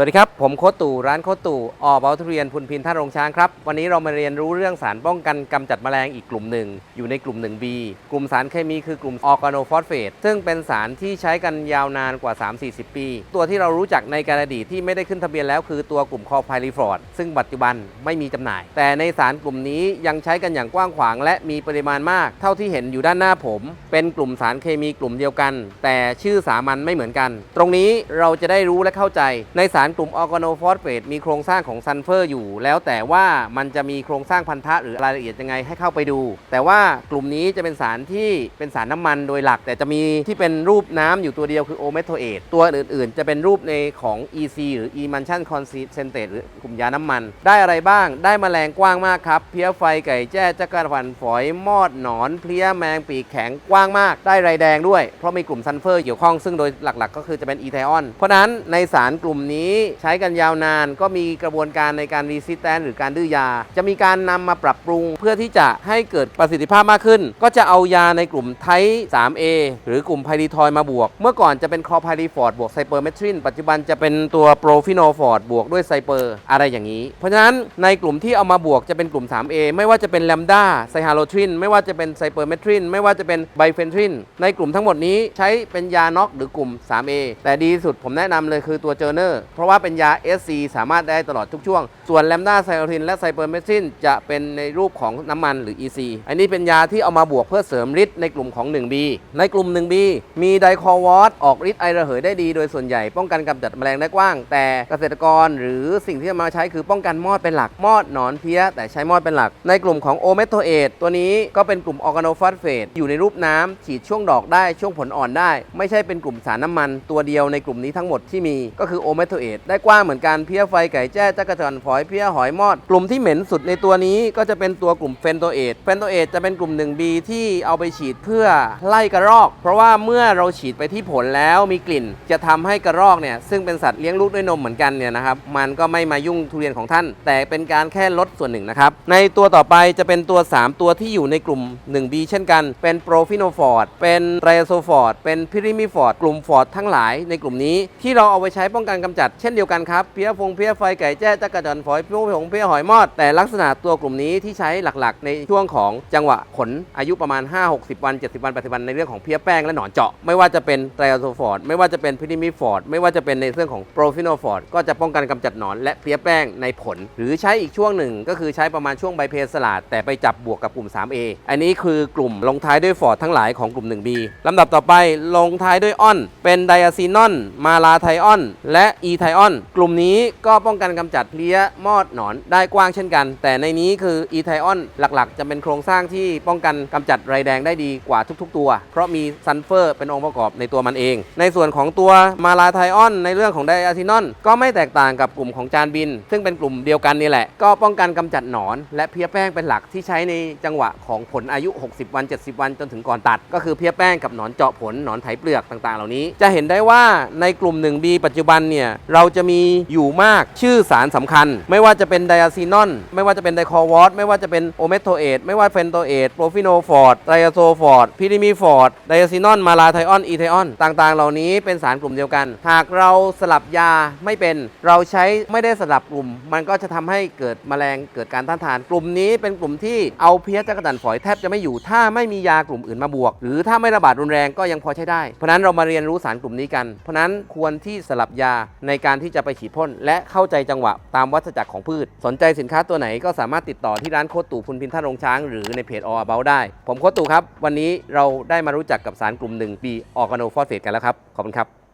สวัสดีครับ ผมโคตู่ร้านโคตู่ออเบาทุเรียนพุนพินท่าโรงช้างครับ วันนี้เรามาเรียนรู้เรื่องสารป้องกันกำจัดแมลงอีกกลุ่มหนึ่ง อยู่ในกลุ่ม 1B กลุ่มสารเคมีคือกลุ่มออร์แกโนฟอสเฟตซึ่งเป็นสารที่ใช้กันยาวนานกว่า 3-40 ปี ตัวที่เรารู้จักในการอดีตที่ไม่ได้ขึ้นทะเบียนแล้วคือตัวกลุ่มคอไพลิฟอร์ดซึ่งปัจจุบันไม่มีจำหน่าย แต่ในสารกลุ่มนี้ยังใช้กันอย่างกว้างขวาง และมีปริมาณมาก เท่าที่เห็นอยู่ด้านหน้าผม เป็นกลุ่มสารเคมีกลุ่มเดียวกัน แต่ชื่อสามัญไม่เหมือนกัน ตรงนี้เราจะได้รู้และเข้าใจในสารกลุ่มออร์แกโนฟอสเฟตมีโครงสร้างของซัลเฟอร์อยู่ แล้วแต่ว่ามันจะมีโครงสร้างพันธะหรือรายละเอียดยังไงให้เข้าไปดู แต่ว่ากลุ่มนี้จะเป็นสารที่เป็นสารน้ำมันโดยหลัก แต่จะมีที่เป็นรูปน้ำอยู่ตัวเดียวคือโอเมทโทเอตตัวอื่นๆ จะเป็นรูปในของ EC หรือ Emulsion Concentrate หรือกลุ่มยาน้ำมัน ได้อะไรบ้างได้แมลงกว้างมากครับ เพี้ยไฟไก่แจ้จักรพันฝอยมอดหนอน เพลี้ยแมงปีกแข็งกว้างมาก ได้ไรแดงด้วย เพราะมีกลุ่มซัลเฟอร์เกี่ยวข้องซึ่งโดยหลัก ๆ ก็คือจะเป็นอีไทออนเพราะนั้นในสารกลุ่มนี้ใช้กันยาวนาน ก็มีกระบวนการในการรีซิสแตนหรือการดื้อยา จะมีการนำมาปรับปรุงเพื่อที่จะให้เกิดประสิทธิภาพมากขึ้น ก็จะเอายาในกลุ่มไทป์ 3A หรือกลุ่มไพรีทอยมาบวก เมื่อก่อนจะเป็นคอไพรีฟอร์ดบวกไซเปอร์เมทรินปัจจุบันจะเป็นตัวโปรฟิโนฟอร์ดบวกด้วยไซเปอร์อะไรอย่างนี้ เพราะฉะนั้นในกลุ่มที่เอามาบวกจะเป็นกลุ่ม 3A ไม่ว่าจะเป็นแลมด้าไซฮาโลทรินไม่ว่าจะเป็นไซเปอร์เมทรินไม่ว่าจะเป็นไบเฟนทรินในกลุ่มทั้งหมดนี้ใช้เป็นยาน็อกหรือกลุ่ม 3A แต่ดีสุดผมแนะนำเลยคือตัวเจอเนอร์เพราะว่าเป็นยา SC สามารถได้ตลอดทุกช่วง ส่วนแลมด้าไซโอทินและไซเปอร์เมทรินจะเป็นในรูปของน้ำมันหรือ EC อันนี้เป็นยาที่เอามาบวกเพื่อเสริมฤทธิ์ในกลุ่มของ 1B ในกลุ่ม 1B มีไดคอวอตออกฤทธิ์ไอระเหยได้ดีโดยส่วนใหญ่ป้องกันกำจัดแมลงได้กว้าง แต่เกษตรกรหรือสิ่งที่จะมาใช้คือป้องกันมอดเป็นหลักมอดหนอนเพี้ย แต่ใช้มอดเป็นหลัก ในกลุ่มของโอเมโทเอตตัวนี้ก็เป็นกลุ่มออร์แกโนฟอสเฟตอยู่ในรูปน้ำฉีดช่วงดอกได้ช่วงผลอ่อนได้ ไม่ใช่เป็นกลุ่มสารน้ำมันตัวเดียวในกลุ่มนี้ทั้งหมดที่มีก็คือโอเมโทเอตได้กว้างเหมือนกันเพี้ยไฟไก่แจ้จักระจันฝอยเพี้ยหอยมอด กลุ่มที่เหม็นสุดในตัวนี้ก็จะเป็นตัวกลุ่มเฟนโตเอตเฟนโตเอตจะเป็นกลุ่ม 1B ที่เอาไปฉีดเพื่อไล่กระรอก เพราะว่าเมื่อเราฉีดไปที่ผลแล้วมีกลิ่น จะทำให้กระรอกเนี่ยซึ่งเป็นสัตว์เลี้ยงลูกด้วยนมเหมือนกันเนี่ยนะครับมันก็ไม่มายุ่งทุเรียนของท่าน แต่เป็นการแค่ลดส่วนหนึ่งนะครับในตัวต่อไปจะเป็นตัว 3 ตัวที่อยู่ในกลุ่ม 1B เช่นกัน เป็นโปรฟิโนฟอร์ดเป็นไรโซฟอร์ดเป็นพิริมิฟอร์ดกลุ่มฟอร์ดทั้งหลายในกลุ่มนี้ที่เราเอาไปใช้ป้องกันกำจัดเช่นเดียวกันครับเพี้ยฟงเพี้ยไฟไก่แจ้จักระจันฝอยเพี้ยหงเพี้ยหอยมอด แต่ลักษณะตัวกลุ่มนี้ที่ใช้หลักๆ ในช่วงของจังหวะผลอายุประมาณ 5-60 วัน 70 วัน 80 วันในเรื่องของเพี้ยแป้งและหนอนเจาะ ไม่ว่าจะเป็นไตรโซฟอร์ดไม่ว่าจะเป็นพิริมิฟอร์ดไม่ว่าจะเป็นในเรื่องของโปรฟิโนฟอร์ดก็จะป้องกันกำจัดหนอนและเพี้ยแป้งในผล หรือใช้อีกช่วงหนึ่งก็คือใช้ประมาณช่วงใบเพสลาดแต่ไปจับบวกกับกลุ่ม 3A อันนี้คือกลุ่มลงท้ายด้วยฟอร์ดทั้งหลายของกลุ่ม 1B ลำดับต่อไปลงท้ายด้วยออน เป็นไดอะซีนอนมาลาไทออน และอีไทออนกลุ่มนี้ก็ป้องกันกำจัดเพลี้ยมอดหนอนได้กว้างเช่นกัน แต่ในนี้คืออีไทออนหลักๆ จะเป็นโครงสร้างที่ป้องกันกำจัดไรแดงได้ดีกว่าทุก ๆ ตัว เพราะมีซัลเฟอร์เป็นองค์ประกอบในตัวมันเอง ในส่วนของตัวมาลาไทออนในเรื่องของไดอะซีนอนก็ไม่แตกต่างกับกลุ่มของจานบิน ซึ่งเป็นกลุ่มเดียวกันนี่แหละ ก็ป้องกันกำจัดหนอน และเพลี้ยแป้งเป็นหลักที่ใช้ในจังหวะของผลอายุ 60 วัน 70 วันจนถึงก่อนตัด ก็คือเพลี้ยแป้งกับหนอนเจาะผลหนอนไถเปลือกต่างๆ เหล่านี้ จะเห็นได้ว่าในกลุ่ม 1B ปัจจุบันเนี่ยเราจะมีอยู่มากชื่อสารสำคัญ ไม่ว่าจะเป็นไดอะซีนอน ไม่ว่าจะเป็นไดคอวอตไม่ว่าจะเป็นโอเมโทเอตไม่ว่าเฟนโตเอตโปรฟิโนฟอร์ดไตรโซฟอร์ดพิริมีฟอร์ดไดอะซีนอนมาลาไทออนอีไทออนต่างๆ เหล่านี้เป็นสารกลุ่มเดียวกัน หากเราสลับยาไม่เป็น เราใช้ไม่ได้สลับกลุ่ม มันก็จะทำให้เกิดแมลงเกิดการต้านทาน กลุ่มนี้เป็นกลุ่มที่เอาเพี้ยจักรจันฝอยแทบจะไม่อยู่ ถ้าไม่มียากลุ่มอื่นมาบวก หรือถ้าไม่ระบาดรุนแรงก็ยังพอใช้ได้ เพราะนั้นเรามาเรียนรู้สารกลุ่มนี้กัน เพราะฉะนั้นควรที่สลับยาในการการที่จะไปฉีดพ่นและเข้าใจจังหวะตามวัฏจักรของพืช สนใจสินค้าตัวไหนก็สามารถติดต่อที่ร้านโคตู่พุนพินท่านรงช้าง หรือในเพจออเบลได้ ผมโคตรตู่ครับ วันนี้เราได้มารู้จักกับสารกลุ่มหนึ่งปีออร์แกโนฟอสเฟตกันแล้วครับ ขอบคุณครับ